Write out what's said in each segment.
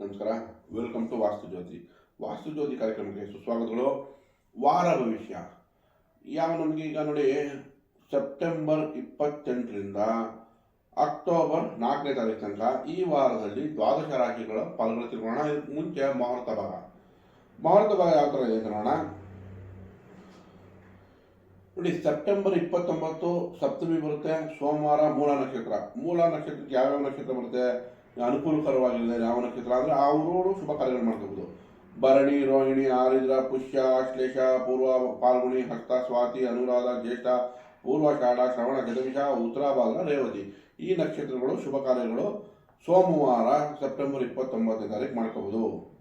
ನಮಸ್ಕಾರ. Welcome to ವಾಸ್ತು ಜ್ಯೋತಿ ವಾಸ್ತು ಜ್ಯೋತಿ ಕಾರ್ಯಕ್ರಮಕ್ಕೆ ಸುಸ್ವಾಗತಗಳು. ವಾರ ಭವಿಷ್ಯ. ಯಾವ ನಮಗೆ ಈಗ ನೋಡಿ ಸೆಪ್ಟೆಂಬರ್ ಇಪ್ಪತ್ತೆಂಟರಿಂದ ಅಕ್ಟೋಬರ್ ನಾಲ್ಕನೇ ತಾರೀಕು ತನಕ ಈ ವಾರದಲ್ಲಿ ದ್ವಾದಶ ರಾಶಿಗಳ ಫಲಗಳು ತಿಳ್ಕೊಳ್ಳೋಣ. ಮುಂಚೆ ಮುಹೂರ್ತ ಭಾಗ. ಮುಹೂರ್ತ ಭಾಗ ಯಾವ ಥರ ಇದೆ ನೋಡೋಣ. ನೋಡಿ ಸೆಪ್ಟೆಂಬರ್ ಇಪ್ಪತ್ತೊಂಬತ್ತು ಸಪ್ತಮಿ ಬರುತ್ತೆ, ಸೋಮವಾರ ಮೂಲ ನಕ್ಷತ್ರ. ಮೂಲ ನಕ್ಷತ್ರಕ್ಕೆ ಯಾವ್ಯಾವ ನಕ್ಷತ್ರ ಬರುತ್ತೆ? ಅನುಕೂಲಕರವಾಗಿರುತ್ತೆ ರಾವಣ ನಕ್ಷತ್ರ ಅಂದರೆ ಅವರವರು ಶುಭ ಕಾರ್ಯಗಳು ಮಾಡ್ಕೋಬಹುದು ಭರಣಿ, ರೋಹಿಣಿ, ಆರಿದ್ರ, ಪುಷ್ಯ ಆಶ್ಲೇಷ ಪೂರ್ವ ಪಾಲ್ಗುಣಿ, ಹಸ್ತ, ಸ್ವಾತಿ, ಅನುರಾಧ, ಜ್ಯೇಷ್ಠ ಪೂರ್ವಾಷಾಢ ಶ್ರವಣ ಗದಮಿಷ ಉತ್ತರಾಭಾದ್ರ ರೇವತಿ. ಈ ನಕ್ಷತ್ರಗಳು ಶುಭ ಕಾರ್ಯಗಳು ಸೋಮವಾರ, ಸೆಪ್ಟೆಂಬರ್ ಇಪ್ಪತ್ತೊಂಬತ್ತನೇ ತಾರೀಕು ಮಾಡ್ಕೋಬೋದು.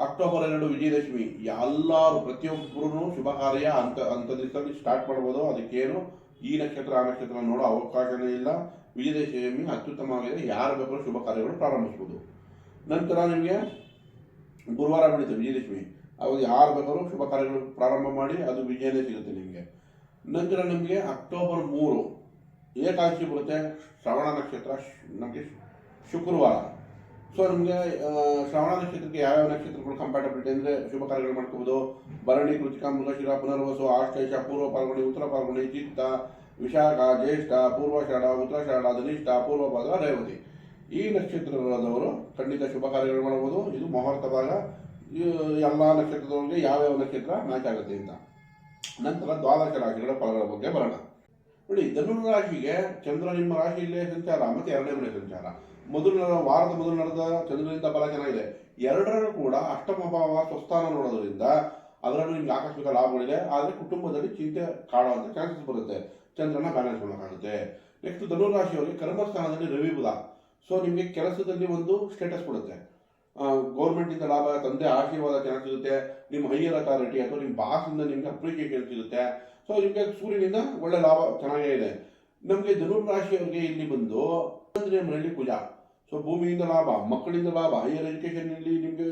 ಅಕ್ಟೋಬರ್ ಎರಡು, ವಿಜಯದಶಮಿ. ಎಲ್ಲರೂ ಪ್ರತಿಯೊಬ್ಬರೂ ಶುಭ ಕಾರ್ಯ ಅಂತ ಅಂತ ದಿವಸದಲ್ಲಿ ಸ್ಟಾರ್ಟ್ ಮಾಡ್ಬೋದು. ಅದಕ್ಕೇನು ಈ ನಕ್ಷತ್ರ, ಆ ನಕ್ಷತ್ರ ನೋಡೋ ಅವಕಾಶನೇ ಇಲ್ಲ. ವಿಜಯದಶಮಿ ಅತ್ಯುತ್ತಮವಾಗಿದೆ ಯಾರು ಬೇಕಾದ್ರೂ ಶುಭ ಕಾರ್ಯಗಳು ಪ್ರಾರಂಭಿಸ್ಬೋದು ನಂತರ ನಿಮಗೆ ಗುರುವಾರ ಬೆಳೀತದೆ ವಿಜಯದಶಮಿ ಅವಾಗ ಯಾರು ಬೇಕಾದ್ರೂ ಶುಭ ಕಾರ್ಯಗಳು ಪ್ರಾರಂಭ ಮಾಡಿ ಅದು ವಿಜಯನೇ ಸಿಗುತ್ತೆ ನಿಮಗೆ. ನಂತರ ನಿಮಗೆ ಅಕ್ಟೋಬರ್ ಮೂರು ಏಕಾದಶಿ ಬರುತ್ತೆ ಶ್ರವಣ ನಕ್ಷತ್ರ ನಮಗೆ ಶುಕ್ರವಾರ. ಸೊ ನಿಮಗೆ ಶ್ರವಣ ನಕ್ಷತ್ರಕ್ಕೆ ಯಾವ್ಯಾವ ನಕ್ಷತ್ರಗಳು ಕಂಪ್ಯಾಟಬಿಲಿಟಿ ಅಂದರೆ ಶುಭ ಕಾರ್ಯಗಳು ಮಾಡ್ಕೋಬೋದು. ಭರಣಿ, ಕೃತಿಕ, ಮೃಗಶಿರ, ಪುನರ್ವಸು ಆಶ್ಲೇಷ ಪೂರ್ವ ಪಾಲ್ಗೊಳ್ಳಿ, ಉತ್ತರ ಪಾಲ್ಗೊಳ್ಳಿ, ಚಿತ್ತ, ವಿಶಾಖ, ಜ್ಯೇಷ್ಠ ಪೂರ್ವಾಷಾಢ ಉತ್ತರಾಷಾಢ ಧನಿಷ್ಠ ಪೂರ್ವಭದ್ರ ರೇವತಿ. ಈ ನಕ್ಷತ್ರದವರು ಖಂಡಿತ ಶುಭ ಕಾರ್ಯಗಳು ಮಾಡಬಹುದು ಇದು ಮುಹೂರ್ತ ಭಾಗ. ಎಲ್ಲ ನಕ್ಷತ್ರದವರಿಗೆ ಯಾವ್ಯಾವ ನಕ್ಷತ್ರ ಮ್ಯಾಚ್ ಆಗುತ್ತೆ ಅಂತ. ನಂತರ ದ್ವಾದಶ ರಾಶಿಗಳ ಫಲಗಳ ಬಗ್ಗೆ ಬರೋಣ. ನೋಡಿ ಧನುರ್ ರಾಶಿಗೆ ಚಂದ್ರ ನಿಮ್ಮ ರಾಶಿಯಲ್ಲೇ ಸಂಚಾರ, ಮತ್ತು ಎರಡನೇ ಮನೆ ಸಂಚಾರ. ಮೊದಲು ವಾರದ ಮೊದಲು ನಡೆದ ಚಂದ್ರನಿಂದ ಬಲ ಚೆನ್ನಾಗಿದೆ ಎರಡರಲ್ಲೂ ಕೂಡ ಅಷ್ಟಮ ಭಾವ ಸ್ವಸ್ಥಾನ ನೋಡೋದ್ರಿಂದ ಅದರಲ್ಲೂ ನಿಮ್ಗೆ ಆಕಸ್ಮಿಕ ಲಾಭಗಳಿದೆ ಆದರೆ ಕುಟುಂಬದಲ್ಲಿ ಚಿಂತೆ ಕಾಡುವಂತ ಚಾನ್ಸಸ್ ಬರುತ್ತೆ. ಚಂದ್ರನ ಬ್ಯಾಲೆನ್ಸ್ ಕಾಣುತ್ತೆ ನೆಕ್ಸ್ಟ್ ಧನುರಾಶಿಯವರಿಗೆ ಕರ್ಮಸ್ಥಾನದಲ್ಲಿ ರವಿ ಬುಧ. ಸೊ ನಿಮಗೆ ಕೆಲಸದಲ್ಲಿ ಒಂದು ಸ್ಟೇಟಸ್ ಕೊಡುತ್ತೆ. ಗೌರ್ಮೆಂಟಿಂದ ಲಾಭ, ತಂದೆ ಆಶೀರ್ವಾದ ಚೆನ್ನಾಗಿ ಸಿಗುತ್ತೆ. ನಿಮ್ಮ ಹೈಯರ್ ಅಥಾರಿಟಿ ಅಥವಾ ನಿಮ್ಮ ಬಾಸಿಂದ ನಿಮಗೆ ಅಪ್ರಿಷಿಯೇಷನ್ ಸಿಗುತ್ತೆ. ಸೊ ನಿಮಗೆ ಸೂರ್ಯನಿಂದ ಒಳ್ಳೆ ಲಾಭ ಚೆನ್ನಾಗೇ ಇದೆ. ನಮಗೆ ಧನುರ್ ರಾಶಿಯವರಿಗೆ ಇಲ್ಲಿ ಬಂದು ಮನೆಯಲ್ಲಿ ಪೂಜಾ. ಸೊ ಭೂಮಿಯಿಂದ ಲಾಭ, ಮಕ್ಕಳಿಂದ ಲಾಭ ಹೈಯರ್ ಎಜುಕೇಶನ್ ಇಲ್ಲಿ ನಿಮಗೆ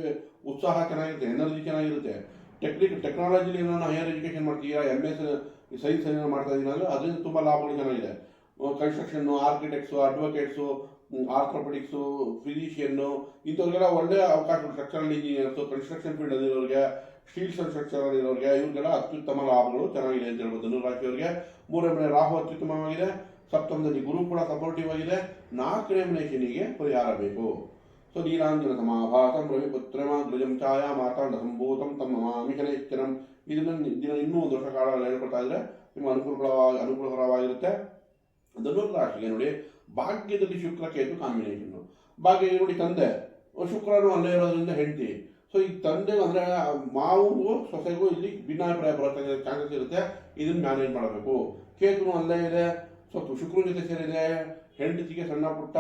ಉತ್ಸಾಹ ಚೆನ್ನಾಗಿರುತ್ತೆ ಎನರ್ಜಿ ಚೆನ್ನಾಗಿರುತ್ತೆ. ಟೆಕ್ನಿಕ್ ಟೆಕ್ನಾಲಜಿಲಿ ಏನಾದ್ರು ಹೈಯರ್ ಎಜುಕೇಶನ್ ಮಾಡ್ತೀರಾ ಎಂ ಎಸ್ ಸೈನ್ಸ್ ಏನಾದ್ರು ಮಾಡ್ತಾ ಇದೀನಿ ಅಂದರೆ ಅದರಿಂದ ತುಂಬ ಲಾಭಗಳು ಚೆನ್ನಾಗಿದೆ. ಕನ್ಸ್ಟ್ರಕ್ಷನ್ನು ಆರ್ಕಿಟೆಕ್ಟ್ಸು ಅಡ್ವೊಕೇಟ್ಸು ಆರ್ಥೋಪೆಟಿಕ್ಸು ಫಿಸಿಷಿಯನ್ನು ಇಂಥವ್ರಿಗೆಲ್ಲ ಒಳ್ಳೆ ಅವಕಾಶಗಳು ಸ್ಟ್ರಕ್ಚರಲ್ ಇಂಜಿನಿಯರ್ಸು ಕನ್ಸ್ಟ್ರಕ್ಷನ್ ಫೀಲ್ಡಲ್ಲಿರೋರಿಗೆ ಸ್ಟೀಲ್ಸ್ ಅಂಡ್ ಸ್ಟ್ರಕ್ಚರ್ ಇರೋರಿಗೆ, ಇವ್ರಿಗೆಲ್ಲ ಅತ್ಯುತ್ತಮ ಲಾಭಗಳು ಚೆನ್ನಾಗಿದೆ ಅಂತ ಹೇಳ್ಬೋದು. ಧನುರಾಶಿಯವರಿಗೆ ಮೂರನೇ ಮನೆ ರಾಹು ಅತ್ಯುತ್ತಮವಾಗಿದೆ. ಸಪ್ತಮದಲ್ಲಿ ಗುರು ಕೂಡ ಸಪೋರ್ಟಿವ್ ಆಗಿದೆ. ನಾಲ್ಕನೇ ಮನೆ ಶನಿಗೆ ಪರಿಹಾರ ಬೇಕು. ಸೊ ನೀಲಾಂಜನ ಸಮಾಭಾಸಂ ರವಿ ಧ್ವಜಂ ಛಾಯಾ ಮಾತಾಂಡ ಸಂಭೂತಂ ತಮ್ಮ ಮಾಮಿ ಶನೈಶ್ಚರಂ ಇದನ್ನ ದಿನ ಇನ್ನೂ ಒಂದು ವರ್ಷ ಕಾಲ ಹೇಳ್ಕೊಳ್ತಾ ಇದ್ರೆ ನಿಮ್ಮ ಅನುಕೂಲಕರವಾಗಿ ಅನುಕೂಲಕರವಾಗಿರುತ್ತೆ ಧನುರ್ ರಾಶಿಗೆ ನೋಡಿ, ಭಾಗ್ಯದಲ್ಲಿ ಶುಕ್ರ ಕೇತು ಕಾಂಬಿನೇಷನ್ ಭಾಗ್ಯ ನೋಡಿ, ತಂದೆ. ಶುಕ್ರನು ಅಲ್ಲೇ ಇರೋದ್ರಿಂದ ಹೆಂಡತಿ. ಸೊ ಈ ತಂದೆ ಅಂದರೆ ಮಾವು ಸೊಸೆಗೂ ಇಲ್ಲಿ ಭಿನ್ನಾಭಿಪ್ರಾಯ ಬರೋ ಚಾನ್ಸಸ್ ಇರುತ್ತೆ. ಇದನ್ನ ಮ್ಯಾನೇಜ್ ಮಾಡಬೇಕು. ಕೇತು ಅಲ್ಲೇ ಇದೆ. ಸೊ ಶುಕ್ರ ಜೊತೆ ಸೇರಿದೆ ಹೆಂಡತಿಗೆ ಸಣ್ಣ ಪುಟ್ಟ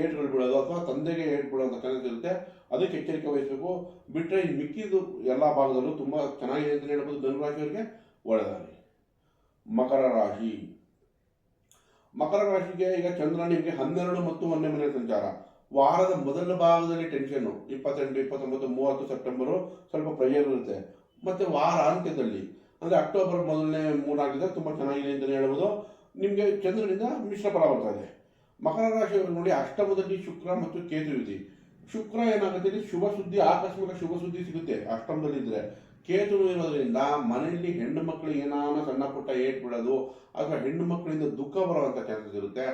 ಏಟ್ಗಳು ಬೀಳೋದು ಅಥವಾ ತಂದೆಗೆ ಏಟ್ ಬೀಳೋಂಥ ಚಾನ್ಸಸ್ ಇರುತ್ತೆ. ಅದಕ್ಕೆ ಎಚ್ಚರಿಕೆ ವಹಿಸಬೇಕು. ಬಿಟ್ಟರೆ ಮಿಕ್ಕಿದ್ದು ಎಲ್ಲ ಭಾಗದಲ್ಲೂ ತುಂಬ ಚೆನ್ನಾಗಿದೆ ಅಂತ ಹೇಳ್ಬೋದು ಧನುರಾಶಿಯವರಿಗೆ ಒಳ್ಳೆಯದಾಗಿ ಮಕರ ರಾಶಿ. ಮಕರ ರಾಶಿಗೆ ಈಗ ಚಂದ್ರ ನಿಮಗೆ ಹನ್ನೆರಡು ಮತ್ತು ಒಂದನೇ ಮನೆ ಸಂಚಾರ. ವಾರದ ಮೊದಲ ಭಾಗದಲ್ಲಿ ಟೆನ್ಷನ್ನು ಇಪ್ಪತ್ತೆಂಟು, ಇಪ್ಪತ್ತೊಂಬತ್ತು, ಮೂವತ್ತು ಸೆಪ್ಟೆಂಬರು ಸ್ವಲ್ಪ ಪ್ರೆಷರ್ ಇರುತ್ತೆ. ಮತ್ತು ವಾರ ಅಂತ್ಯದಲ್ಲಿ. ಅಂದರೆ ಅಕ್ಟೋಬರ್ ಮೊದಲನೇ ಮೂರಾಗಿದೆ ತುಂಬ ಚೆನ್ನಾಗಿದೆ ಅಂತಲೇ ಹೇಳ್ಬೋದು. ನಿಮಗೆ ಚಂದ್ರನಿಂದ ಮಿಶ್ರ ಫಲ ಬರ್ತಾ ಇದೆ. ಮಕರ ರಾಶಿಯವರು ನೋಡಿ ಅಷ್ಟಮದಲ್ಲಿ ಶುಕ್ರ ಮತ್ತು ಕೇತು ಇದೆ. ಶುಕ್ರ ಏನಾಗುತ್ತೆ ಶುಭ ಸುದ್ದಿ, ಆಕಸ್ಮಿಕ ಶುಭ ಸುದ್ದಿ ಸಿಗುತ್ತೆ ಅಷ್ಟಮದಲ್ಲಿ ಇದ್ರೆ. ಕೇತು ಇರೋದ್ರಿಂದ ಮನೆಯಲ್ಲಿ ಹೆಣ್ಣು ಮಕ್ಕಳಿಗೆ ಏನಾನ ಸಣ್ಣ ಪುಟ್ಟ ಏಟ್ ಬಿಡೋದು ಅಥವಾ ಹೆಣ್ಣು ಮಕ್ಕಳಿಂದ ದುಃಖ ಬರುವಂಥ ಚಾನ್ಸಸ್ ಇರುತ್ತೆ,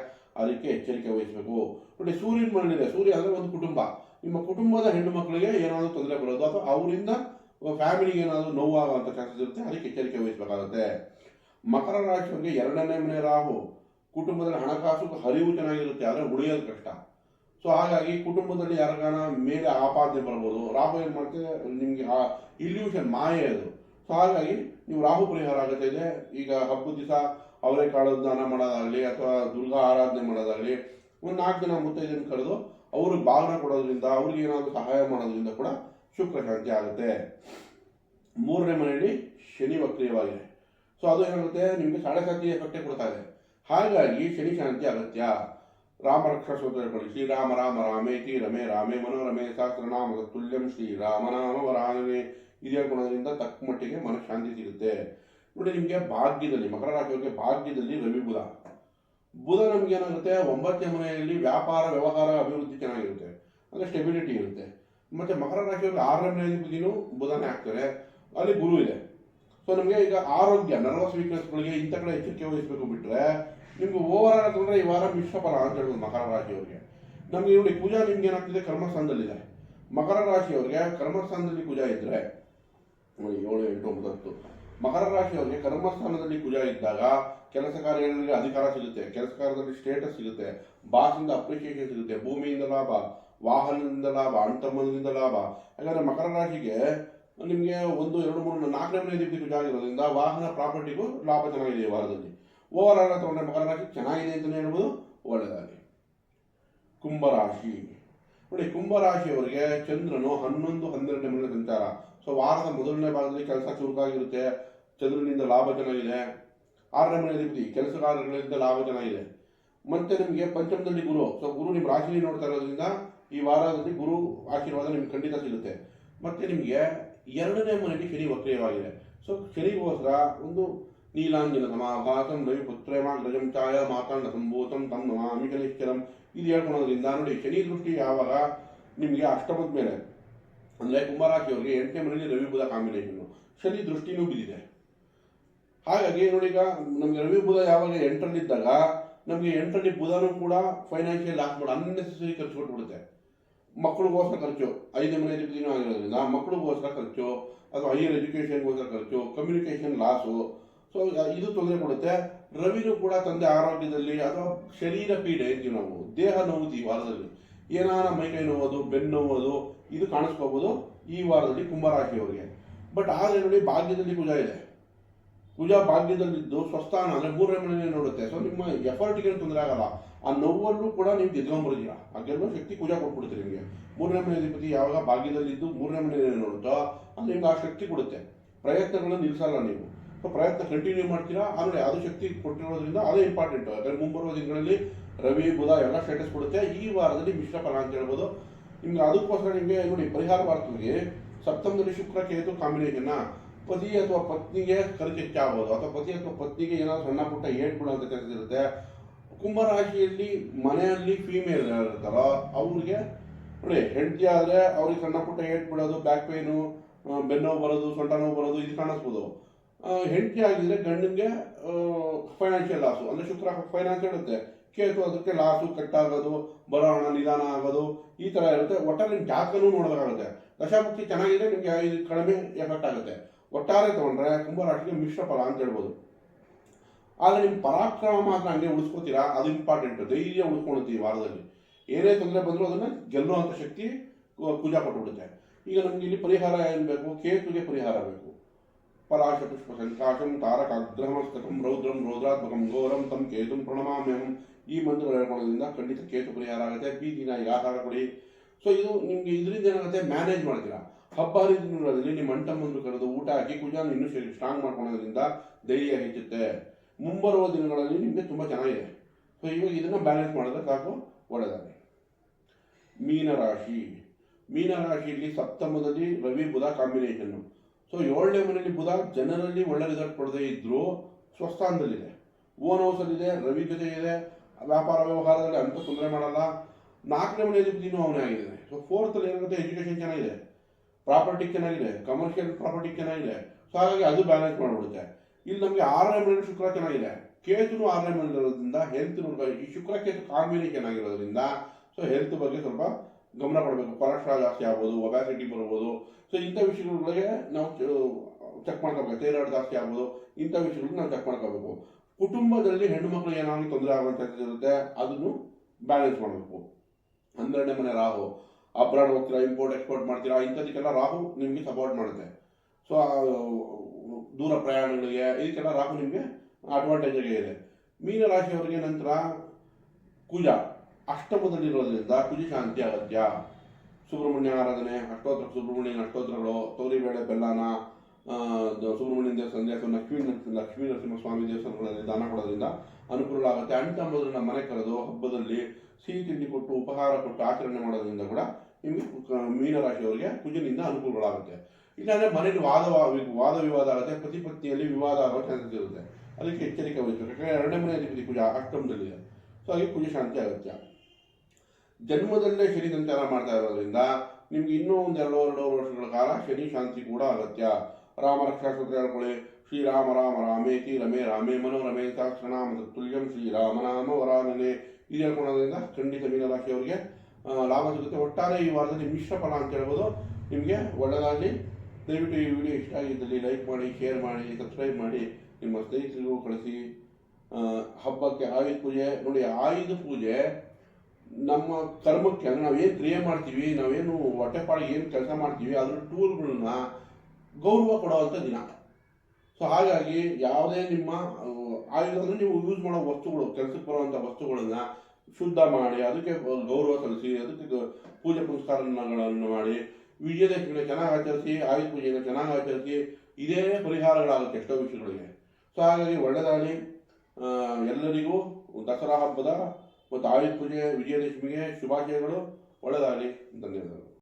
ಅದಕ್ಕೆ ಎಚ್ಚರಿಕೆ ವಹಿಸಬೇಕು. ನೋಡಿ, ಸೂರ್ಯನ ಮನೆಯಲ್ಲಿದೆ. ಸೂರ್ಯ ಅಂದರೆ ಒಂದು ಕುಟುಂಬ. ನಿಮ್ಮ ಕುಟುಂಬದ ಹೆಣ್ಣು ಮಕ್ಕಳಿಗೆ ಏನಾದರೂ ತೊಂದರೆ ಬರೋದು ಅಥವಾ ಅವರಿಂದ ಫ್ಯಾಮಿಲಿಗೆ ಏನಾದರೂ ನೋವಾಗುವಂತ ಚಾನ್ಸಸ್ ಇರುತ್ತೆ, ಅದಕ್ಕೆ ಎಚ್ಚರಿಕೆ ವಹಿಸಬೇಕಾಗುತ್ತೆ. ಮಕರ ರಾಶಿಯವರಿಗೆ ಎರಡನೇ ಮನೆ ರಾಹು, ಕುಟುಂಬದಲ್ಲಿ ಹಣಕಾಸು ಹರಿವು ಚೆನ್ನಾಗಿರುತ್ತೆ, ಆದರೆ ಉಳಿಯೋದು ಕಷ್ಟ. ಸೊ ಹಾಗಾಗಿ ಕುಟುಂಬದಲ್ಲಿ ಯಾರಿಗಾನ ಮೇಲೆ ಆಪಾದನೆ ಬರ್ಬೋದು. ರಾಹು ಏನು ಮಾಡ್ತದೆ? ನಿಮಗೆ ಇಲ್ಯೂಷನ್ ಮಾಯೆ ಅದು. ಸೊ ಹಾಗಾಗಿ ನೀವು ರಾಹು ಪರಿಹಾರ ಆಗುತ್ತೆ. ಇದೆ, ಈಗ ಹಬ್ಬದ ದಿವಸ ಅವರೇ ದಾನ ಮಾಡೋದಾಗಲಿ ಅಥವಾ ದುರ್ಗಾ ಆರಾಧನೆ ಮಾಡೋದಾಗಲಿ, ಒಂದು ನಾಲ್ಕು ಜನ ಮುತ್ತೈದನ್ನು ಕರೆದು ಅವ್ರಿಗೆ ಭಾವನೆ ಕೊಡೋದ್ರಿಂದ, ಅವ್ರಿಗೆ ಏನಾದರೂ ಸಹಾಯ ಮಾಡೋದ್ರಿಂದ ಕೂಡ ಶುಕ್ರ ಶಾಂತಿ ಆಗುತ್ತೆ. ಮೂರನೇ ಮನೆಯಲ್ಲಿ ಶನಿ ವಕ್ರೀಯವಾಗಿದೆ. ಸೊ ಅದು ಏನಾಗುತ್ತೆ ನಿಮಗೆ ಸಾಡೆ ಸಾತಿ ಎಫೆಕ್ಟೇ ಕೊಡ್ತಾ ಇದೆ. ಹಾಗಾಗಿ ಶನಿ ಶಾಂತಿ ಅಗತ್ಯ. ರಾಮ ಸೂತ್ರ ಸ್ತೋತ್ರಗಳು ಶ್ರೀರಾಮ ರಾಮ ರಾಮೇತಿ ರಮೇ ರಾಮೇ ಮನೋರಮೇ, ಸಹಸ್ರನಾಮದ ತುಲ್ಯಂ ಶ್ರೀರಾಮನಾಮ ವರಾಮೇ ಇದು ಹೇಳ್ಕೊಳೋದ್ರಿಂದ ತಕ್ಕ ಮಟ್ಟಿಗೆ ಮನಃಶಾಂತಿ ಸಿಗುತ್ತೆ. ನೋಡಿ, ನಿಮಗೆ ಭಾಗ್ಯದಲ್ಲಿ, ಮಕರ ರಾಶಿಯವರಿಗೆ ಭಾಗ್ಯದಲ್ಲಿ ರವಿ ಬುಧ. ಬುಧ ನಮ್ಗೆ ಏನಾಗುತ್ತೆ? ಒಂಬತ್ತನೇ ಮನೆಯಲ್ಲಿ ವ್ಯಾಪಾರ, ವ್ಯವಹಾರ, ಅಭಿವೃದ್ಧಿ ಚೆನ್ನಾಗಿರುತ್ತೆ. ಅಂದರೆ ಸ್ಟೆಬಿಲಿಟಿ ಇರುತ್ತೆ. ಮತ್ತೆ ಮಕರ ರಾಶಿಯವರಿಗೆ ಆರನೇ ಬುಧಿನೂ ಬುಧನೇ ಆಗ್ತಾರೆ. ಅಲ್ಲಿ ಗುರು ಇದೆ. ಸೊ ನಮಗೆ ಈಗ ಆರೋಗ್ಯ ನರ್ವಸ್ ವೀಕ್ನೆಸ್ಗಳಿಗೆ ಇಂಥ ಕಡೆ ಎಚ್ಚರಿಕೆ ವಹಿಸಬೇಕು ಬಿಟ್ರೆ, ನಿಮ್ಗೆ ಓವರ್ ಆಲ್ ಅಂತಂದ್ರೆ ಈ ವಾರ ಮಿಶ್ರ ಫಲ ಅಂತ ಹೇಳ್ಬೋದು ಮಕರ ರಾಶಿಯವರಿಗೆ. ನಮಗೆ ನೋಡಿ ಪೂಜಾ ನಿಮ್ಗೆ ಏನಾಗ್ತಿದೆ? ಕರ್ಮಸ್ಥಾನದಲ್ಲಿದೆ. ಮಕರ ರಾಶಿಯವರಿಗೆ ಕರ್ಮಸ್ಥಾನದಲ್ಲಿ ಪೂಜಾ ಇದ್ರೆ, ನೋಡಿ ಏಳು, ಎಂಟು, ಒಂಬತ್ತು, ಮಕರ ರಾಶಿಯವರಿಗೆ ಕರ್ಮಸ್ಥಾನದಲ್ಲಿ ಪೂಜಾ ಇದ್ದಾಗ ಕೆಲಸ ಕಾರ್ಯಗಳಿಗೆ ಅಧಿಕಾರ ಸಿಗುತ್ತೆ, ಕೆಲಸ ಕಾರ್ಯದಲ್ಲಿ ಸ್ಟೇಟಸ್ ಸಿಗುತ್ತೆ ಬಾಸಿಂದ ಅಪ್ರಿಷಿಯೇಷನ್ ಸಿಗುತ್ತೆ, ಭೂಮಿಯಿಂದ ಲಾಭ, ವಾಹನದಿಂದ ಲಾಭ ಅಣ್ತಮ್ಮನಿಂದ ಲಾಭ. ಯಾಕಂದ್ರೆ ಮಕರ ರಾಶಿಗೆ ನಿಮಗೆ ಒಂದು, ಎರಡು, ಮೂರು, ನಾಲ್ಕನೇ ದಿಬ್ಬಿ ಕುಜ ಇರೋದ್ರಿಂದ ವಾಹನ ಪ್ರಾಪರ್ಟಿಗೂ ಲಾಭ ಚೆನ್ನಾಗಿದೆ ಈ ವಾರದಲ್ಲಿ. ಓವರ್ ಆಲ್ ತಗೊಂಡ್ರೆ ಮಕರ ರಾಶಿ ಚೆನ್ನಾಗಿದೆ ಅಂತಲೇ ಹೇಳ್ಬೋದು ಒಳ್ಳೆಯದಾಗಿ ಕುಂಭರಾಶಿ. ನೋಡಿ, ಕುಂಭರಾಶಿಯವರಿಗೆ ಚಂದ್ರನು ಹನ್ನೊಂದು, ಹನ್ನೆರಡನೇ ಮನೆ ಸಂಚಾರ. ಸೊ ವಾರದ ಮೊದಲನೇ ಭಾಗದಲ್ಲಿ ಕೆಲಸ ಚುರುಕಾಗಿರುತ್ತೆ, ಚಂದ್ರನಿಂದ ಲಾಭ ಚೆನ್ನಾಗಿದೆ. ಆರನೇ ಮನೆ ಕೆಲಸ ಕಾರ್ಯಗಳಿಂದ ಲಾಭ ಚೆನ್ನಾಗಿದೆ. ಮತ್ತೆ ನಿಮಗೆ ಪಂಚಮದಲ್ಲಿ ಗುರು. ಸೊ ಗುರು ನಿಮ್ಮ ರಾಶಿನಿ ನೋಡ್ತಾ ಇರೋದ್ರಿಂದ ಈ ವಾರದಲ್ಲಿ ಗುರು ಆಶೀರ್ವಾದ ನಿಮ್ಗೆ ಖಂಡಿತ ಸಿಗುತ್ತೆ. ಮತ್ತೆ ನಿಮಗೆ ಎರಡನೇ ಮನೆಗೆ ಶನಿ ವಕ್ರಿಯವಾಗಿದೆ. ಸೊ ಶನಿಗೋಸ್ಕರ ಒಂದು ನೀಲಾಂಜನ ಸಮಾಭಾಸಂ ಗಜಂ ಛಾಯ ಮಾತಾಂಡ ಸಂಭೂತಂ ತಮ್ಮ ನಮಾಮಿ ಶನಿಶ್ಚರಂ ಇದು ಹೇಳ್ಕೊಳೋದ್ರಿಂದ ನೋಡಿ, ಶನಿ ದೃಷ್ಟಿ ಯಾವಾಗ ನಿಮಗೆ ಅಷ್ಟಮದ ಮೇಲೆ, ಅಂದರೆ ಕುಂಭರಾಶಿಯವರಿಗೆ ಎಂಟನೇ ಮನೆಯಲ್ಲಿ ರವಿ ಬುಧ ಕಾಂಬಿನೇಷನ್ನು ಶನಿ ದೃಷ್ಟಿನೂ ಬಿದ್ದಿದೆ ಹಾಗಾಗಿ ನೋಡಿ ಈಗ ನಮಗೆ ರವಿ ಬುಧ ಯಾವಾಗ ಎಂಟರಲ್ಲಿದ್ದಾಗ, ನಮಗೆ ಎಂಟರಲ್ಲಿ ಬುಧನೂ ಕೂಡ ಫೈನಾನ್ಷಿಯಲ್ ಲಾಸ್ ಮಾಡಿ ಅನ್ನೆಸರಿ ಖರ್ಚು ಕೊಟ್ಬಿಡುತ್ತೆ. ಮಕ್ಕಳಿಗೋಸ್ಕರ ಖರ್ಚು. ಐದು ಮನೆ ದಿನ ಆಗಿರೋದ್ರಿಂದ ಮಕ್ಕಳಿಗೋಸ್ಕರ ಖರ್ಚು, ಅಥವಾ ಹೈಯರ್ ಎಜುಕೇಷನ್ಗೋಸ್ಕರ ಖರ್ಚು ಕಮ್ಯುನಿಕೇಷನ್ ಲಾಸು ಸೊ ಇದು ತೊಂದರೆ ಕೊಡುತ್ತೆ. ರವಿನೂ ಕೂಡ ತಂದೆ ಆರೋಗ್ಯದಲ್ಲಿ ಅಥವಾ ಶರೀರ ಪೀಡೆ ಅಂತೀವಿ ನಾವು ದೇಹ ನೋವು ವಾರದಲ್ಲಿ. ಏನಾರ ಮೈಕೈ ನೋವೋದು, ಬೆನ್ನು ನೋವೋದು, ಇದು ಕಾಣಿಸ್ಕೋಬೋದು ಈ ವಾರದಲ್ಲಿ ಕುಂಭರಾಶಿಯವರಿಗೆ. ಬಟ್ ಆದರೆ ನೋಡಿ ಭಾಗ್ಯದಲ್ಲಿ ಕುಜ ಇದೆ. ಕುಜ ಭಾಗ್ಯದಲ್ಲಿದ್ದು ಸ್ವಸ್ಥಾನ, ಅಂದ್ರೆ ಮೂರನೇ ಮನೆಯಲ್ಲಿ ನೋಡುತ್ತೆ. ಸೊ ನಿಮ್ಮ ಎಫರ್ಟ್ಗೆ ತೊಂದರೆ ಆಗಲ್ಲ. ಆ ನೋವಲ್ಲೂ ಕೂಡ ನೀವು ಗೆದ್ಕೊಂಡ್ಬರ್ತೀರ ಆ ಗೆಲ್ಲೋ ಶಕ್ತಿ ಪೂಜಾ ಕೊಟ್ಬಿಡ್ತೀರಿ ನಿಮಗೆ. ಮೂರನೇ ಮನೆ ಅಧಿಪತಿ ಯಾವಾಗ ಭಾಗ್ಯದಲ್ಲಿದ್ದು ಮೂರನೇ ಮನೆಯಲ್ಲಿ ನೋಡುತ್ತೋ ಅದು ನಿಮ್ಗೆ ಆ ಶಕ್ತಿ ಕೊಡುತ್ತೆ. ಪ್ರಯತ್ನಗಳನ್ನ ನಿಲ್ಲಿಸಲ್ಲ ನೀವು. ಸೊ ಪ್ರಯತ್ನ ಕಂಟಿನ್ಯೂ ಮಾಡ್ತೀರಾ? ಆಮೇಲೆ ಅದು ಶಕ್ತಿ ಕೊಟ್ಟಿರೋದ್ರಿಂದ ಅದೇ ಇಂಪಾರ್ಟೆಂಟ್ ಯಾಕಂದ್ರೆ ಮುಂಬರುವ ದಿನಗಳಲ್ಲಿ ರವಿ, ಬುಧ ಎಲ್ಲ ಸ್ಟೇಟಸ್ ಕೊಡುತ್ತೆ. ಈ ವಾರದಲ್ಲಿ ಮಿಶ್ರ ಫಲ ಅಂತ ಹೇಳ್ಬೋದು. ನಿಮ್ಗೆ ಅದಕ್ಕೋಸ್ಕರ ನಿಮಗೆ ನೋಡಿ, ಪರಿಹಾರ ಭಾರತದಲ್ಲಿ ಸಪ್ತಮದಲ್ಲಿ ಶುಕ್ರ, ಕೇತು, ಕಾಂಬಿನೇಷನ್ನ ಪತಿ ಅಥವಾ ಪತ್ನಿಗೆ ಖರ್ಚು ಹೆಚ್ಚಾಗ್ಬೋದು. ಅಥವಾ ಪತಿ ಅಥವಾ ಪತ್ನಿಗೆ ಏನಾದ್ರು ಸಣ್ಣ ಪುಟ್ಟ ಏಟ್ ಅಂತ ಕೆಲಸ ಇರುತ್ತೆ. ಕುಂಭರಾಶಿಯಲ್ಲಿ ಮನೆಯಲ್ಲಿ ಫೀಮೇಲ್ ಇರ್ತಾರೋ ಅವ್ರಿಗೆ ನೋಡಿ, ಹೆಂಡತಿ ಆದರೆ ಅವ್ರಿಗೆ ಸಣ್ಣ ಪುಟ್ಟ ಏಟ್ ಬಿಡೋದು ಬ್ಯಾಕ್ ಪೇನು ಬೆನ್ನು ಬರೋದು, ಸೊಂಟ ನೋವು ಬರೋದು ಇದು ಕಾಣಿಸ್ಬೋದು. ಹೆಂಡತಿ ಆಗಿದ್ರೆ ಗಂಡನಿಗೆ ಫೈನಾನ್ಷಿಯಲ್ ಲಾಸು ಅಂದರೆ ಶುಕ್ರ ಫೈನಾನ್ಸ್ ಇರುತ್ತೆ. ಕೇತು ಅದಕ್ಕೆ ಲಾಸು ಕಟ್ಟಾಗೋದು, ಬರೋ ಹಣ ನಿಧಾನ ಆಗೋದು, ಈ ಥರ ಇರುತ್ತೆ. ಒಟ್ಟಾರೆ ನಿಮ್ಮ ನೋಡಬೇಕಾಗುತ್ತೆ. ದಶಾಭಕ್ತಿ ಚೆನ್ನಾಗಿದ್ರೆ ನಿಮಗೆ ಇದು ಕಡಿಮೆ ಎಫೆಕ್ಟ್ ಆಗುತ್ತೆ. ಒಟ್ಟಾರೆ ತಗೊಂಡ್ರೆ ಕುಂಭರಾಶಿಗೆ ಮಿಶ್ರ ಫಲ ಅಂತ ಹೇಳ್ಬೋದು. ಆದರೆ ನಿಮ್ಮ ಪರಾಕ್ರಮ ಮಾತ್ರ ಹಂಗೆ ಉಳಿಸ್ಕೋತೀರಾ? ಅದು ಇಂಪಾರ್ಟೆಂಟ್ ಧೈರ್ಯ ಉಳಿಸ್ಕೊಳ್ತೀವಿ ವಾರದಲ್ಲಿ. ಏನೇ ತೊಂದರೆ ಬಂದರೂ ಅದನ್ನು ಗೆಲ್ಲುವಂಥ ಶಕ್ತಿ ಪೂಜಾ ಕೊಟ್ಟುಬಿಡುತ್ತೆ ಈಗ ನಮಗೆ ಇಲ್ಲಿ ಪರಿಹಾರ ಏನು ಬೇಕು? ಕೇತುಗೆ ಪರಿಹಾರ ಬೇಕು. ಪಲಾಶ ಪುಷ್ಪ ಸಂಕಾಶಂ ತಾರಕಾಗ್ರಹಮಸ್ತಕಂ ರೌದ್ರಂ ರೌದ್ರಾತ್ಮಕಂ ಘೋರಂ ತಂ ಕೇತುಂ ಪ್ರಣಮಾಮ್ಯಹಂ. ಈ ಮಂತ್ರಗಳು ಹೇಳ್ಕೊಳ್ಳೋದ್ರಿಂದ ಖಂಡಿತ ಕೇತು ಪರಿಹಾರ ಆಗುತ್ತೆ. ಬೀದಿನ ಆಹಾರ ಕೊಡಿ. ಸೊ ಇದು ನಿಮಗೆ ಇದರಿಂದ ಏನಾಗುತ್ತೆ? ಮ್ಯಾನೇಜ್ ಮಾಡ್ತೀರಾ? ಹಬ್ಬ ಹರಿದಿನಗಳಲ್ಲಿ ನಿಮ್ಮ ಅಂಟಮ್ಮಂದು ಕರೆದು ಊಟ ಹಾಕಿ ಕುಜಾನ ಇನ್ನೂ ಸ್ಟ್ರಾಂಗ್ ಮಾಡ್ಕೊಳ್ಳೋದ್ರಿಂದ ಧೈರ್ಯ ಹೆಚ್ಚುತ್ತೆ. ಮುಂಬರುವ ದಿನಗಳಲ್ಲಿ ನಿಮಗೆ ತುಂಬ ಚೆನ್ನಾಗಿದೆ. ಸೊ ಇವಾಗ ಇದನ್ನು ಬ್ಯಾಲೆನ್ಸ್ ಮಾಡಿದ್ರೆ ಸಾಕು ಒಳ್ಳೆಯದಾಗಿ ಮೀನರಾಶಿ. ಮೀನರಾಶಿಯಲ್ಲಿ ಸಪ್ತಮದಲ್ಲಿ ರವಿ ಬುಧ ಕಾಂಬಿನೇಷನ್ನು ಸೊ ಏಳನೇ ಮನೆಯಲ್ಲಿ ಬುಧ ಜನರಲ್ಲಿ ಒಳ್ಳೆ ರಿಸಲ್ಟ್ ಕೊಡದೇ ಇದ್ದರೂ ಸ್ವಸ್ಥಾನದಲ್ಲಿದೆ. ಓನ್ ಹೌಸಲ್ಲಿದೆ ರವಿ ಜೊತೆ ಇದೆ, ವ್ಯಾಪಾರ ವ್ಯವಹಾರದಲ್ಲಿ ಅಂತ ತೊಂದರೆ ಮಾಡಲ್ಲ. ನಾಲ್ಕನೇ ಮನೆಯಲ್ಲಿ ಬುದ್ಧಿನೂ ಅವನೇ ಆಗಿದ್ದಾನೆ. ಸೊ ಫೋರ್ತಲ್ಲಿ ಏನಾಗುತ್ತೆ? ಎಜುಕೇಷನ್ ಚೆನ್ನಾಗಿದೆ. ಪ್ರಾಪರ್ಟಿ ಚೆನ್ನಾಗಿದೆ ಕಮರ್ಷಿಯಲ್ ಪ್ರಾಪರ್ಟಿ ಚೆನ್ನಾಗಿದೆ. ಸೊ ಹಾಗಾಗಿ ಅದು ಬ್ಯಾಲೆನ್ಸ್ ಮಾಡಿಬಿಡುತ್ತೆ. ಇಲ್ಲಿ ನಮಗೆ ಆರನೇ ಮನೆಯಲ್ಲಿ ಶುಕ್ರ ಚೆನ್ನಾಗಿದೆ. ಕೇತುನು ಆರನೇ ಮನೆಯಲ್ಲಿ ಇರೋದ್ರಿಂದ ಹೆಲ್ತ್ ಈ ಶುಕ್ರ ಕೇತು ಕಾಂಬಿನೇಷನ್ ಆಗಿರೋದ್ರಿಂದ ಸೊ ಹೆಲ್ತ್ ಬಗ್ಗೆ ಸ್ವಲ್ಪ ಗಮನ ಕೊಡಬೇಕು. ಕೊಲೆಸ್ಟ್ರಾಲ್ ಜಾಸ್ತಿ ಆಗ್ಬೋದು ಒಬ್ಯಾಸಿಟಿ ಬರ್ಬೋದು. ಸೊ ಇಂಥ ವಿಷಯಗಳಿಗೆ ನಾವು ಚೆಕ್ ಮಾಡ್ಕೋಬೇಕು. ಥೈರಾಯ್ಡ್ ಜಾಸ್ತಿ ಆಗ್ಬೋದು. ಇಂಥ ವಿಷಯಗಳು ನಾವು ಚೆಕ್ ಮಾಡ್ಕೋಬೇಕು. ಕುಟುಂಬದಲ್ಲಿ ಹೆಣ್ಣು ಮಕ್ಕಳು ಏನಾದ್ರು ತೊಂದರೆ ಆಗುವಂಥದ್ದು ಇರುತ್ತೆ, ಅದನ್ನು ಬ್ಯಾಲೆನ್ಸ್ ಮಾಡಬೇಕು. ಹನ್ನೆರಡನೇ ಮನೆ ರಾಹು. ಅಬ್ರಾಡ್ ಹೋಗ್ತೀರಾ ಇಂಪೋರ್ಟ್ ಎಕ್ಸ್ಪೋರ್ಟ್ ಮಾಡ್ತೀರಾ, ಇಂಥದಕ್ಕೆಲ್ಲ ರಾಹು ನಿಮಗೆ ಸಪೋರ್ಟ್ ಮಾಡುತ್ತೆ. ಸೊ ದೂರ ಪ್ರಯಾಣಗಳಿಗೆ ಇದಕ್ಕೆಲ್ಲ ರಾಹು ನಿಮಗೆ ಅಡ್ವಾಂಟೇಜ್ ಇದೆ. ಮೀನ ರಾಶಿಯವರಿಗೆ ನಂತರ ಕುಜ. ಅಷ್ಟಮದಲ್ಲಿರೋದ್ರಿಂದ ಕುಜ ಶಾಂತಿ ಅಗತ್ಯ. ಸುಬ್ರಹ್ಮಣ್ಯ ಆರಾಧನೆ, ಅಷ್ಟೋತ್ರ ಸುಬ್ರಹ್ಮಣ್ಯನ ಅಷ್ಟೋತ್ರಗಳು ತೋರಿಬೇಳೆ, ಬೆಲ್ಲನ ಸುಬ್ರಹ್ಮಣ್ಯ ದೇವಸ್ಥಾನ ದೇವಸ್ಥಾನ, ಲಕ್ಷ್ಮೀ ಲಕ್ಷ್ಮೀ ನರಸಿಂಹಸ್ವಾಮಿ ದೇವಸ್ಥಾನಗಳಲ್ಲಿ ದಾನ ಕೊಡೋದ್ರಿಂದ ಅನುಕೂಲ ಆಗುತ್ತೆ. ಅಂಟಂಬುದನ್ನ ಮನೆ ಕರೆದು ಹಬ್ಬದಲ್ಲಿ ಸಿಹಿ ತಿಂಡಿ ಕೊಟ್ಟು, ಉಪಹಾರ ಕೊಟ್ಟು ಆಚರಣೆ ಮಾಡೋದ್ರಿಂದ ಕೂಡ ನಿಮಗೆ ಕ- ಮೀನರಾಶಿಯವರಿಗೆ ಕುಜನಿಂದ ಅನುಕೂಲಗಳಾಗುತ್ತೆ. ಇಲ್ಲಾಂದ್ರೆ ಮನೆಯಲ್ಲಿ ವಾದ ವಾದ ವಿವಾದ ಆಗುತ್ತೆ ಪತಿ ಪತ್ನಿಯಲ್ಲಿ ವಿವಾದ ಆಗೋ ಚಾನ್ಸಸ್ ಇರುತ್ತೆ. ಅದಕ್ಕೆ ಎಚ್ಚರಿಕೆ ವಹಿಸಬೇಕು. ಯಾಕಂದರೆ ಎರಡನೇ ಮನೆ ಅಧಿಪತಿ ಕುಜ ಅಷ್ಟಮದಲ್ಲಿದೆ ಸೊ, ಹಾಗೆ ಕುಜ ಶಾಂತಿ ಅಗತ್ಯ. ಜನ್ಮದಲ್ಲೇ ಶನಿ ಸಂಚಾರ ಮಾಡ್ತಾ ಇರೋದ್ರಿಂದ ನಿಮ್ಗೆ ಇನ್ನೂ ಒಂದು ಎರಡು ಎರಡೂವರೆ ವರ್ಷಗಳ ಕಾಲ ಶನಿ ಶಾಂತಿ ಕೂಡ ಅಗತ್ಯ. ರಾಮ ರಕ್ಷಾಸೂತ್ರ ಹೇಳ್ಕೊಳ್ಳಿ ಶ್ರೀರಾಮ ರಾಮ ರಾಮೇತಿ ರಮೇ ರಾಮೇ ಮನೋರಮೇ ಮತ್ತು ತುಲ್ಯಂ ಶ್ರೀರಾಮನಾಮ ವರಾನನೆ. ಇದು ಹೇಳ್ಕೊಳ್ಳೋದ್ರಿಂದ ಖಂಡಿತ ಮೀನರಾಶಿಯವರಿಗೆ ಲಾಭ ಸಿಗುತ್ತೆ ಒಟ್ಟಾರೆ ಈ ವಾರದಲ್ಲಿ ಮಿಶ್ರ ಫಲ ಅಂತ ಹೇಳ್ಬೋದು. ನಿಮಗೆ ಒಳ್ಳೆಯದಾಗಲಿ ದಯವಿಟ್ಟು ಈ ವಿಡಿಯೋ ಇಷ್ಟ ಆಗಿದ್ದಲ್ಲಿ ಲೈಕ್ ಮಾಡಿ, ಶೇರ್ ಮಾಡಿ, ಸಬ್ಸ್ಕ್ರೈಬ್ ಮಾಡಿ. ನಿಮ್ಮ ಸ್ನೇಹಿತರಿಗೂ ಕಳಿಸಿ. ಹಬ್ಬಕ್ಕೆ ಆಯುಧ ಪೂಜೆ. ನೋಡಿ, ಆಯುಧ ಪೂಜೆ ನಮ್ಮ ಕರ್ಮಕ್ಕೆ, ಅಂದರೆ ನಾವೇನು ಕ್ರಿಯೆ ಮಾಡ್ತೀವಿ, ನಾವೇನು ಹೊಟ್ಟೆಪಾಡಿಗೆ ಏನು ಕೆಲಸ ಮಾಡ್ತೀವಿ ಅದರ ಟೂಲ್ಗಳನ್ನ ಗೌರವ ಕೊಡುವಂಥ ದಿನ. ಸೊ, ಹಾಗಾಗಿ ಯಾವುದೇ ನಿಮ್ಮ ಆಯುಧ ಅಂದರೆ ನೀವು ಯೂಸ್ ಮಾಡೋ ವಸ್ತುಗಳು, ಕೆಲಸಕ್ಕೆ ಬರುವಂಥ ವಸ್ತುಗಳನ್ನ ಶುದ್ಧ ಮಾಡಿ, ಅದಕ್ಕೆ ಗೌರವ ಸಲ್ಲಿಸಿ, ಅದಕ್ಕೆ ಪೂಜೆ ಪುನಸ್ಕಾರಗಳನ್ನು ಮಾಡಿ ವಿಜಯದಶಮಿನ ಚೆನ್ನಾಗಿ ಆಚರಿಸಿ, ಆಯುಧ ಪೂಜೆಯನ್ನು ಚೆನ್ನಾಗಿ ಆಚರಿಸಿ, ಇದೇ ಪರಿಹಾರಗಳಾಗುತ್ತೆ ಎಷ್ಟೋ ವಿಷಯಗಳಿಗೆ ಸೊ ಹಾಗಾಗಿ ಒಳ್ಳೆಯದಾಗಲಿ ಎಲ್ಲರಿಗೂ ದಸರಾ ಹಬ್ಬದ ಮತ್ತು ಆಯುಧ ಪೂಜೆ ವಿಜಯದಶಮಿಗೆ ಶುಭಾಶಯಗಳು. ಒಳ್ಳೆಯದಾಗಲಿ ಧನ್ಯವಾದಗಳು.